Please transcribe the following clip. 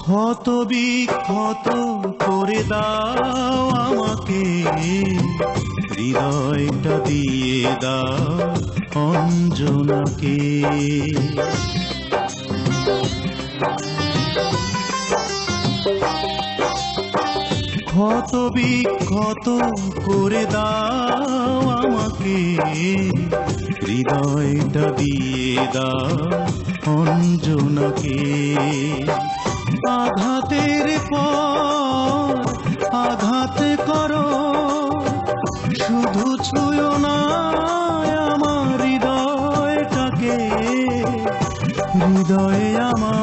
ক্ষত বিক্ষত করে দাও আমাকে হৃদয়টা দিয়ে দাও অঞ্জনাকে। ক্ষত বিক্ষত করে দাও আমাকে। হৃদয়টা দিয়ে দাও অঞ্জনাকে। আঘাতের পর আঘাত করো। শুধু ছুঁয়ো না আমার হৃদয়টাকে। হৃদয়ে আমার